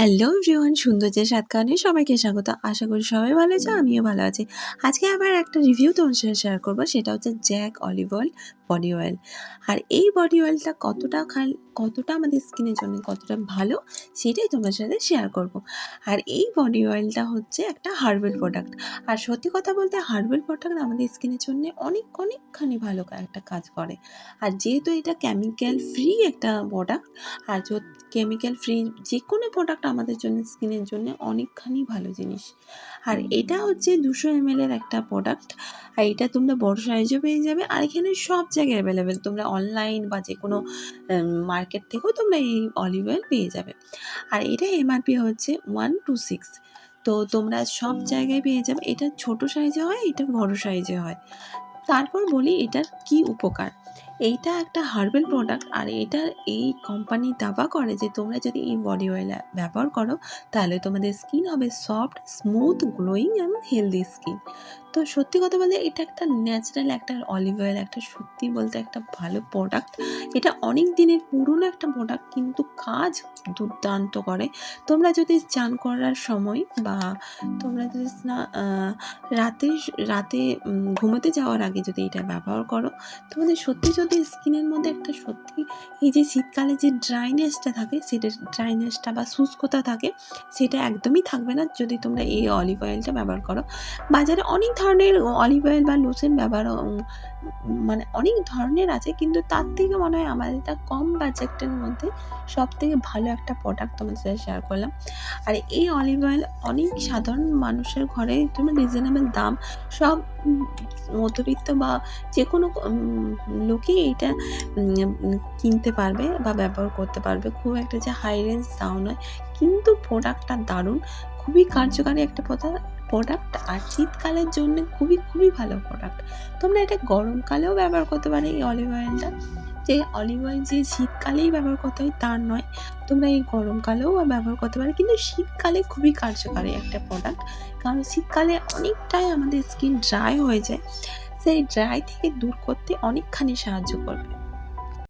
Hello everyone সৌন্দর্যের সাতকারণে সবাইকে স্বাগত। আশা করি সবাই ভালো আছে, আমিও ভালো আছি। আজকে আবার একটা রিভিউ তোমার সাথে শেয়ার করব, সেটা হচ্ছে Jack olive oil body oil আর এই বডি অয়েলটা কতটা খাল কতটা আমাদের স্কিনের জন্য কতটা ভালো, সেটাই তোমার সাথে শেয়ার করব। আর এই বডি অয়েলটা হচ্ছে একটা হার্বাল প্রোডাক্ট আর সত্যি কথা বলতে হার্বাল প্রোডাক্ট আমাদের স্কিনের জন্য অনেক, অনেকখানি ভালো একটা কাজ করে। আর যেহেতু এটা কেমিক্যাল ফ্রি একটা প্রোডাক্ট আর কেমিক্যাল ফ্রি যে কোনো প্রোডাক্ট আমাদের জন্য স্কিনের জন্য অনেকখানি ভালো জিনিস। আর এটা হচ্ছে দুশো এম এর একটা প্রোডাক্ট আর এটা তোমরা বড় সাইজও পেয়ে যাবে আর এখানে সব জায়গায় অ্যাভেলেবেল তোমরা অনলাইন বা যে কোনো মার্কেট থেকেও তোমরা এই অলিভ অয়েল পেয়ে যাবে। আর এটা এমআরপি হচ্ছে ওয়ান টু সিক্স তো তোমরা সব জায়গায় পেয়ে যাবে। এটা ছোট সাইজে হয় এটা বড় সাইজে হয়। তারপর বলি এটার কি উপকার? এইটা একটা হার্বেল প্রোডাক্ট আর এটা এই কোম্পানি দাবা করে যে তোমরা যদি এই বডি অয়েল ব্যবহার করো, তাহলে তোমাদের স্কিন হবে সফট স্মুথ গ্লোয়িং এবং হেলদি স্কিন তো সত্যি কথা বলতে এটা একটা ন্যাচারাল একটা অলিভ অয়েল একটা সত্যি বলতে একটা ভালো প্রোডাক্ট এটা অনেক দিনের পুরনো একটা প্রোডাক্ট কিন্তু কাজ দুর্দান্ত করে। তোমরা যদি চান করার সময় বা তোমরা যদি স্না- রাতে রাতে ঘুমোতে যাওয়ার আগে যদি এটা ব্যবহার করো, তোমাদের সত্যি যদি স্কিনের মধ্যে একটা সত্যি এই যে শীতকালে যে ড্রাইনেসটা থাকে, সেটা ড্রাইনেসটা বা শুষ্কতা থাকে, সেটা একদমই থাকবে না যদি তোমরা এই অলিভ অয়েলটা ব্যবহার করো। বাজারে অনেক ধরনের অলিভ অয়েল বা লোশন ব্যবহার মানে অনেক ধরনের আছে, কিন্তু তার থেকে মনে হয় আমার এটা কম বাজেটের মধ্যে সব থেকে ভালো একটা প্রোডাক্ট তোমাদের সাথে শেয়ার করলাম। আর এই অলিভ অয়েল অনেক সাধারণ মানুষের ঘরে তোমার রিজনেবল দাম, সব মধ্যবিত্ত বা যে কোনো লোকই এটা কিনতে পারবে বা ব্যবহার করতে পারবে। খুব একটা যে হাই রেঞ্জ দাও নয়। কিন্তু প্রোডাক্টটা দারুণ। খুবই কার্যকারী একটা প্রোডাক্ট আর শীতকালের জন্য খুবই খুবই ভালো প্রোডাক্ট তোমরা এটা গরমকালেও ব্যবহার করতে পারো এই অলিভ অয়েলটা যে অলিভ অয়েল যে শীতকালেই ব্যবহার করতে হয় তার নয়। তোমরা এই গরমকালেও ব্যবহার করতে পারো। কিন্তু শীতকালে খুবই কার্যকারী একটা প্রোডাক্ট কারণ শীতকালে অনেকটাই আমাদের স্কিন ড্রাই হয়ে যায়। সেই ড্রাই থেকে দূর করতে অনেকখানি সাহায্য করবে।